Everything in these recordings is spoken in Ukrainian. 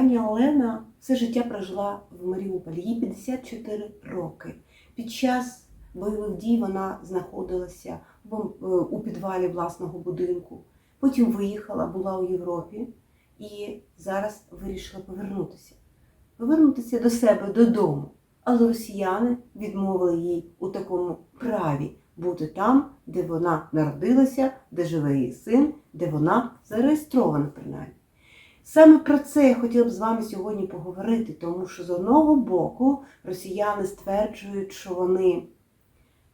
Пані Олена все життя прожила в Маріуполі. Їй 54 роки. Під час бойових дій вона знаходилася е, у підвалі власного будинку. Потім виїхала, була у Європі і зараз вирішила повернутися. Повернутися до себе додому. Але росіяни відмовили їй у такому праві бути там, де вона народилася, де живе її син, де вона зареєстрована принаймні. Саме про це я хотіла б з вами сьогодні поговорити, тому що з одного боку росіяни стверджують, що вони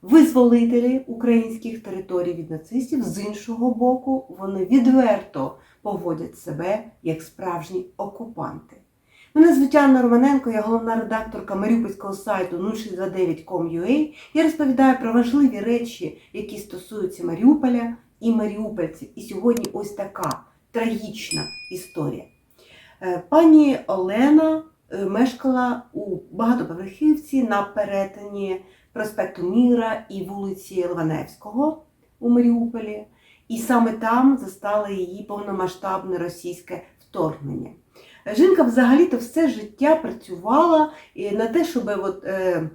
визволителі українських територій від нацистів, з іншого боку, вони відверто поводять себе як справжні окупанти. Мене Анна Романенко, я головна редакторка маріупольського сайту 069.com.ua. Я розповідаю про важливі речі, які стосуються Маріуполя і маріупольців. І сьогодні ось така трагічна історія. Е, Пані Олена е, мешкала у багатоповерхівці на перетині проспекту Міра і вулиці Леваневського у Маріуполі. І саме там застало її повномасштабне російське вторгнення. Жінка взагалі-то все життя працювала на те, щоб от, е,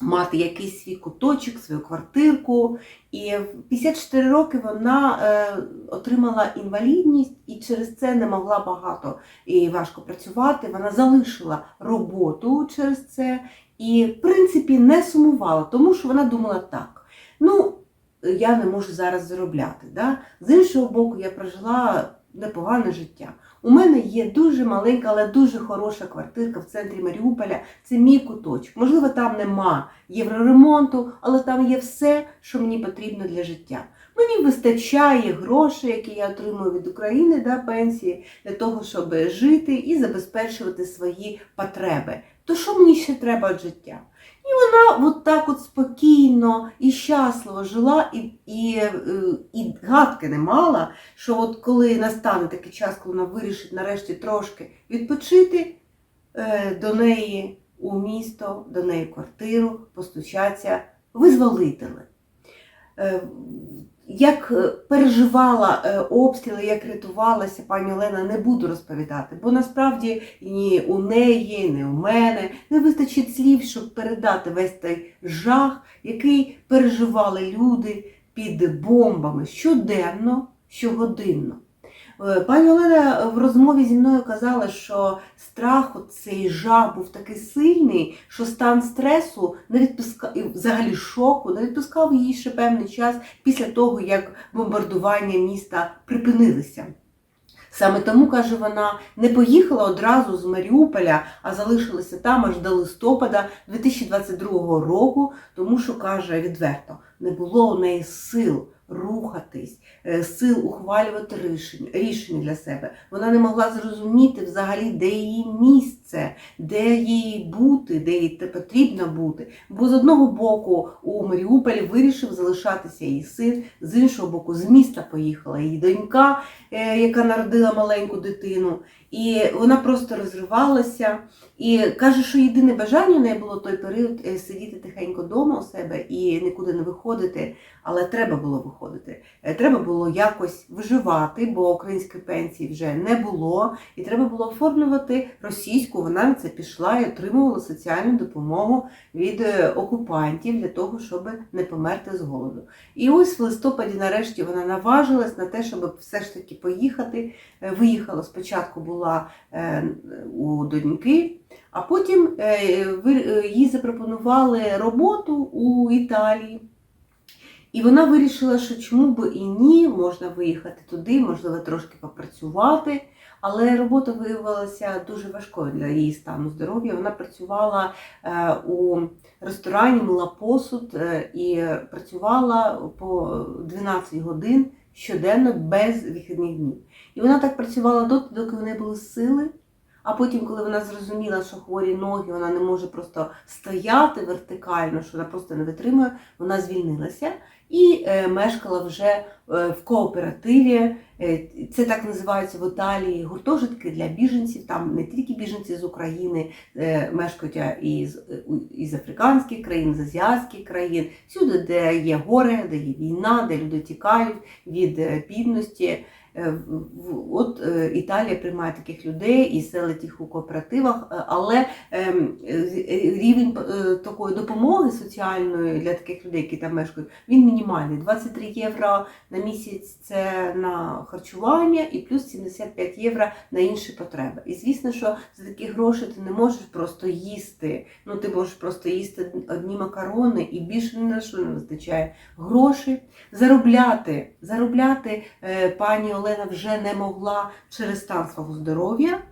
мати якийсь свій куточок, свою квартирку. І в 54 роки вона е, отримала інвалідність і через це не могла багато і важко працювати. Вона залишила роботу через це і, в принципі, не сумувала, тому що вона думала так. Ну, я не можу зараз заробляти. Да? З іншого боку, я прожила непогане життя. У мене є дуже маленька, але дуже хороша квартирка в центрі Маріуполя. Це мій куточок. Можливо, там нема євроремонту, але там є все, що мені потрібно для життя. Мені вистачає грошей, які я отримую від України, да, пенсії, для того, щоб жити і забезпечувати свої потреби. То що мені ще треба від життя? І вона от так от спокійно і щасливо жила, і, і, е, і гадки не мала, що от коли настане такий час, коли вона вирішить нарешті трошки відпочити, е, до неї у місто, до неї квартиру постучаться визволителі. Як е, переживала е, обстріли, як рятувалася пані Олена, не буду розповідати, бо насправді ні у неї, ні у мене не вистачить слів, щоб передати весь той жах, який переживали люди під бомбами щоденно, щогодинно. Е, Пані Олена в розмові зі мною казала, що страх, цей жах був такий сильний, що стан стресу не відпускав, і взагалі шоку, не відпускав її ще певний час після того, як бомбардування міста припинилися. Саме тому, каже вона, не поїхала одразу з Маріуполя, а залишилася там аж до листопада 2022 року, тому що, каже відверто, не було у неї сил рухатись, е, сил ухвалювати рішення, рішення для себе. Вона не могла зрозуміти взагалі, де її місце, де їй бути, де їй потрібно бути. Бо з одного боку у Маріуполі вирішив залишатися її син, з іншого боку, з міста поїхала її донька, е, яка народила маленьку дитину. І вона просто розривалася. І каже, що єдине бажання в неї було той період е, сидіти тихенько вдома у себе і нікуди не виходити, але треба було виходити. Е, Треба було якось виживати, бо української пенсії вже не було, і треба було оформлювати російську. Вона на це пішла і отримувала соціальну допомогу від е, окупантів для того, щоб не померти з голоду. І ось в листопаді, нарешті, вона наважилась на те, щоб все ж таки поїхати. Виїхала спочатку була у доньки, а потім е, е, їй запропонували роботу у Італії. І вона вирішила, що чому би і ні, можна виїхати туди, можливо, трошки попрацювати. Але робота виявилася дуже важкою для її стану здоров'я. Вона працювала е, у ресторані, мила посуд і працювала по 12 годин щоденно без вихідних днів. І вона так працювала доти, доки в неї були сили. А потім, коли вона зрозуміла, що хворі ноги, вона не може просто стояти вертикально, що вона просто не витримує, вона звільнилася і е, мешкала вже е, в кооперативі. Е, Це так називається в Італії гуртожитки для біженців. Там не тільки біженці з України мешкають, і з, із африканських країн, з азіатських країн, всюди, де є горе, де є війна, де люди тікають від бідності. Е, От е, Італія приймає таких людей і селить їх у кооперативах, е, але ем, рівень такої допомоги соціальної для таких людей, які там мешкають, він мінімальний. 23 євро на місяць це на харчування і плюс 75 євро на інші потреби. І звісно, що за такі гроші ти не можеш просто їсти. Ну ти можеш просто їсти одні макарони і більше ні на що не вистачає грошей. Заробляти, заробляти пані Олена вже не могла через стан свого здоров'я,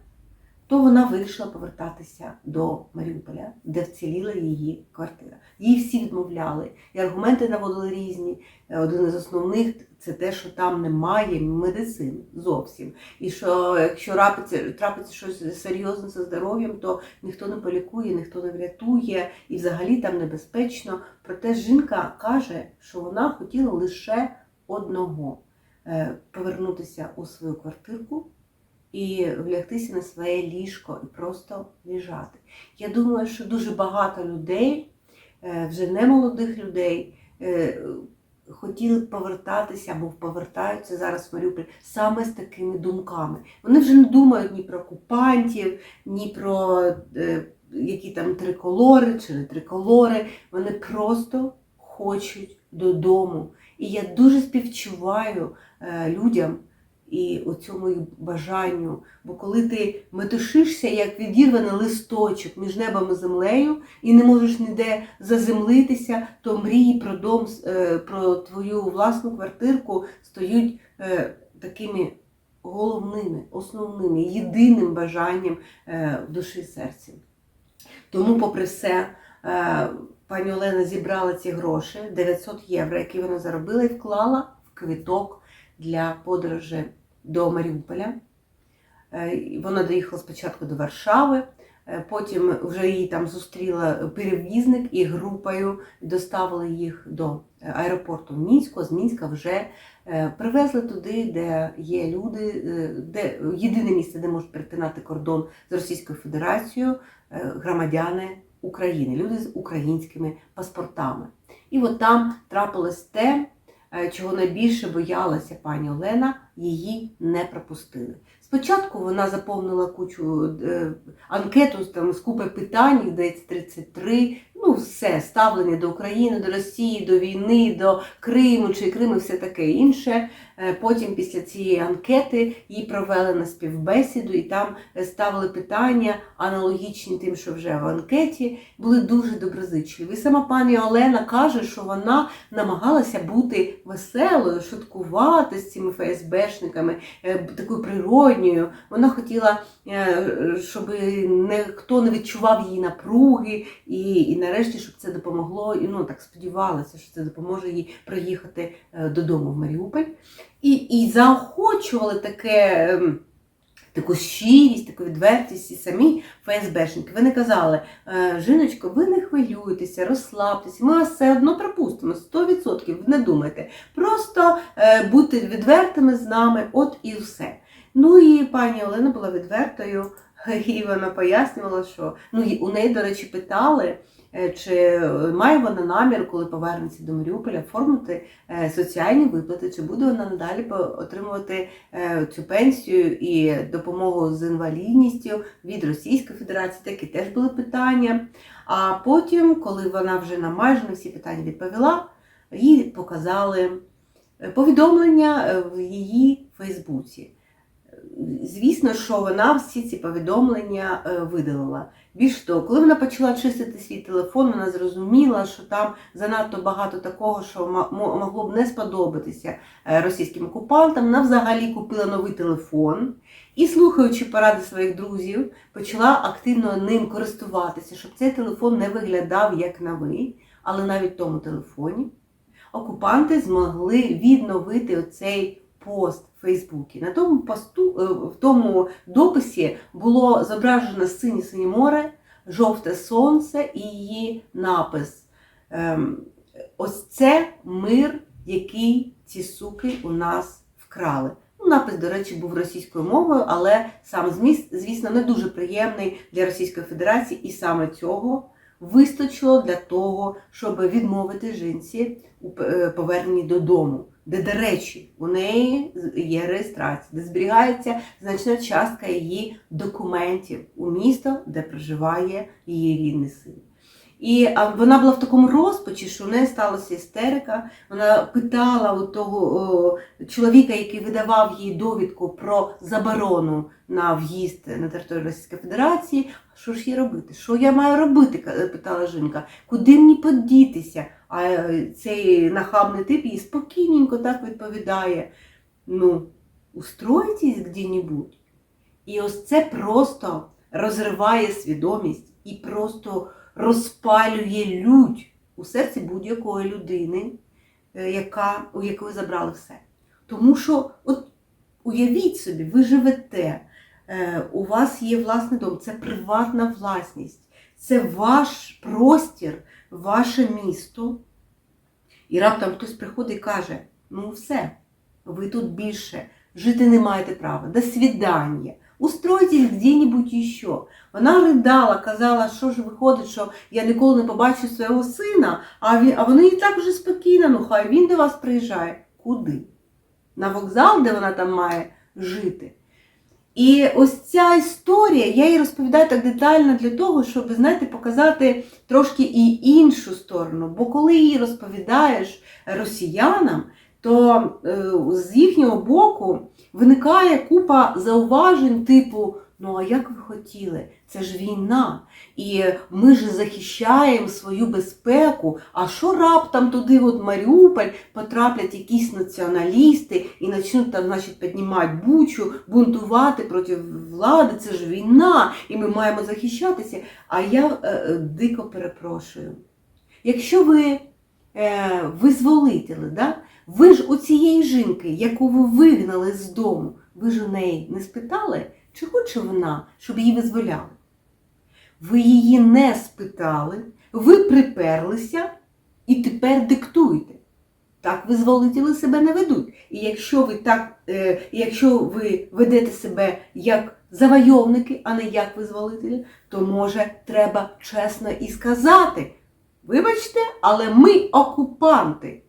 то вона вирішила повертатися до Маріуполя, де вціліла її квартира. Їй всі відмовляли, і аргументи наводили різні. Один із основних це те, що там немає медицини зовсім. І що якщо трапиться, трапиться щось серйозне зі здоров'ям, то ніхто не полікує, ніхто не врятує, і взагалі там небезпечно. Проте жінка каже, що вона хотіла лише одного повернутися у свою квартирку і влягтися на своє ліжко і просто лежати. Я думаю, що дуже багато людей, е, вже не молодих людей, е, хотіли повертатися або повертаються зараз в Маріуполь саме з такими думками. Вони вже не думають ні про окупантів, ні про е, які там триколори чи не триколори. Вони просто хочуть додому. І я дуже співчуваю е, людям і у цьому їх бажанню. Бо коли ти метушишся, як відірваний листочок між небом і землею, і не можеш ніде заземлитися, то мрії про дом, е, про твою власну квартирку стають е, такими головними, основними, єдиним бажанням е, в душі і серці. Тому, попри все, е, пані Олена зібрала ці гроші, 900 євро, які вона заробила, і вклала в квиток для подорожі до Маріуполя. Е, Вона доїхала спочатку до Варшави, е, потім вже її там зустріла перевізник і групою доставили їх до е, аеропорту Мінську. З Мінська вже привезли туди, де є люди, де єдине місце, де можуть перетинати кордон з Російською Федерацією, громадяни України, люди з українськими паспортами. І от там трапилось те, чого найбільше боялася пані Олена, її не пропустили. Спочатку вона заповнила кучу е, анкету там з купи питань, здається 33. Ну, все, ставлення до України, до Росії, до війни, до Криму чи Криму, все таке інше. Е, Потім після цієї анкети її провели на співбесіду і там е, ставили питання, аналогічні тим, що вже в анкеті, були дуже доброзичливі. І сама пані Олена каже, що вона намагалася бути веселою, шуткувати з цими ФСБшниками, е, такою природньою. Вона хотіла, е, щоб ніхто не відчував її напруги, і, і нарешті, щоб це допомогло. І ну так сподівалася, що це допоможе їй приїхати е, додому в Маріуполь. І, і заохочували таке. ем, Таку щирість, таку відвертість і самі ФСБшники. Вони казали, «Е, жіночко, ви не хвилюйтеся, розслабтеся, ми вас все одно пропустимо, 100%, не думайте. Просто будьте відвертими з нами, от і все. Ну і пані Олена була відвертою, і вона пояснювала, що ну, у неї, до речі, питали, е, чи має вона намір, коли повернеться до Маріуполя, оформити е, соціальні виплати, чи буде вона надалі отримувати е, цю пенсію і допомогу з інвалідністю від Російської Федерації. Такі теж були питання. А потім, коли вона вже на майже на всі питання відповіла, їй показали е, повідомлення е, в її Фейсбуці. Звісно, що вона всі ці повідомлення е, видалила. Більш того, коли вона почала чистити свій телефон, вона зрозуміла, що там занадто багато такого, що могло б не сподобатися е, російським окупантам. Вона взагалі купила новий телефон і, слухаючи поради своїх друзів, почала активно ним користуватися, щоб цей телефон не виглядав як новий, але навіть в тому телефоні окупанти змогли відновити оцей пост Фейсбуці. На тому посту, е, в тому дописі було зображено синє синє море, жовте сонце і її напис. ем, Ось це мир який ці суки у нас вкрали. Ну, Напис, до речі, був російською мовою, але сам зміст, звісно, не дуже приємний для Російської Федерації, і саме цього вистачило для того, щоб відмовити жінці у е, поверненні додому, де, до речі, у неї є реєстрація, де зберігається значна частка її документів у місто, де проживає її рідний син. І вона була в такому розпачі, що у неї сталася істерика. Вона питала у того о, чоловіка, який видавав їй довідку про заборону на в'їзд на територію Російської Федерації. Що ж їй робити? Що я маю робити? питала жінка. Куди мені подітися? А е, цей нахабний тип їй спокійненько так відповідає: ну, устройтесь где-нибудь. І ось це просто розриває свідомість і просто розпалює лють у серці будь-якої людини, е, яка, у якої забрали все. Тому що, от уявіть собі, ви живете, е, у вас є власний дом, це приватна власність, це ваш простір, ваше місто. І раптом хтось приходить і каже: ну все, ви тут більше жити не маєте права, до свидання. Устройтесь где-нибудь еще. Вона ридала, казала, що ж виходить, що я ніколи не побачу свого сина, а, він, а вони і так вже спокійно, ну хай він до вас приїжджає. Куди? На вокзал, де вона там має жити. І ось ця історія, я її розповідаю так детально для того, щоб, знаєте, показати трошки і іншу сторону. Бо коли її розповідаєш росіянам, то е, з їхнього боку виникає купа зауважень, типу: ну а як ви хотіли? Це ж війна, і ми ж захищаємо свою безпеку. А що раптом туди, от Маріуполь, потраплять якісь націоналісти і почнуть там, значить, піднімати бучу, бунтувати проти влади? Це ж війна, і ми маємо захищатися. А я е, е, дико перепрошую. Якщо ви е, визволителі, да? Ви ж у цієї жінки, яку ви вигнали з дому, ви ж у неї не спитали, чи хоче вона, щоб її визволяли? Ви її не спитали, ви приперлися і тепер диктуєте. Так визволителі себе не ведуть. І якщо ви так, е, якщо ви ведете себе як завойовники, а не як визволителі, то може треба чесно і сказати: вибачте, але ми окупанти.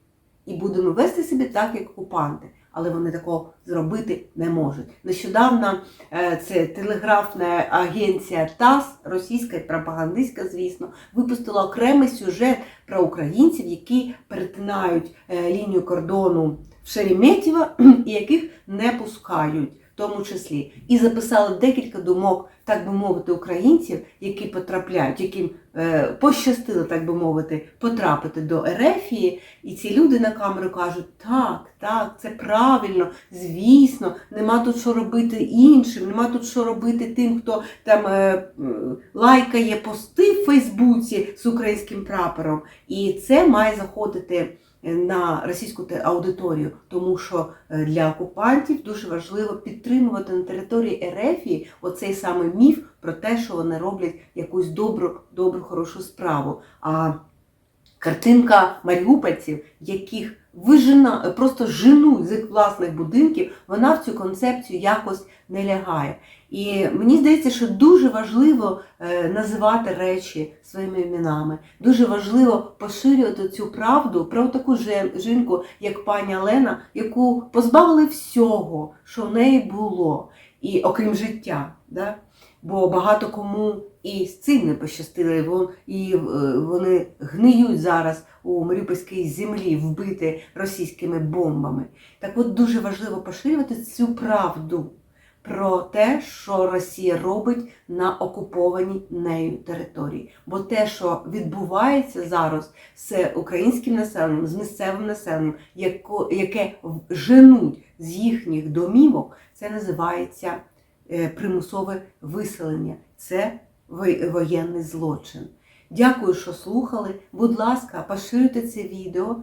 І будемо вести себе так, як окупанти. Але вони такого зробити не можуть. Нещодавно е, це телеграфна агенція ТАСС, російська і пропагандистська, звісно, випустила окремий сюжет про українців, які перетинають е, лінію кордону в Шереметьєво і яких не пускають, в тому числі. І записали декілька думок, так би мовити, українців, які потрапляють, яким е, пощастило, так би мовити, потрапити до Ерефії. І ці люди на камеру кажуть, так, так, це правильно, звісно, нема тут що робити іншим, нема тут що робити тим, хто там е, лайкає пости в Фейсбуці з українським прапором. І це має заходити на російську аудиторію, тому що е, для окупантів дуже важливо підтримувати на території Ерефії оцей самий міф про те, що вони роблять якусь добру, добру, хорошу справу. А картинка маріупольців, яких вижина, просто женуть з їх власних будинків, вона в цю концепцію якось не лягає. І мені здається, що дуже важливо е, називати речі своїми іменами. Дуже важливо поширювати цю правду про таку жінку, як пані Олена, яку позбавили всього, що в неї було, і окрім життя. Да? Бо багато кому і з цим не пощастило, і е, вони гниють зараз у Маріупольській землі, вбиті російськими бомбами. Так от дуже важливо поширювати цю правду про те, що Росія робить на окупованій нею території. Бо те, що відбувається зараз з українським населенням, з місцевим населенням, яке женуть з їхніх домівок, це називається е, примусове виселення. Це воєнний злочин. Дякую, що слухали. Будь ласка, поширюйте це відео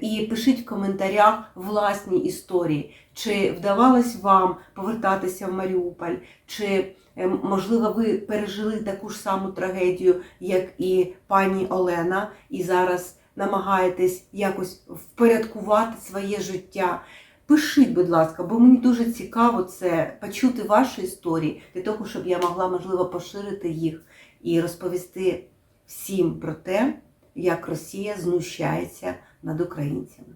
і пишіть в коментарях власні історії, чи вдавалось вам повертатися в Маріуполь, чи е, можливо ви пережили таку ж саму трагедію, як і пані Олена, і зараз намагаєтесь якось впорядкувати своє життя. Пишіть, будь ласка, бо мені дуже цікаво це почути ваші історії для того, щоб я могла можливо поширити їх і розповісти всім про те, як Росія знущається над українцями.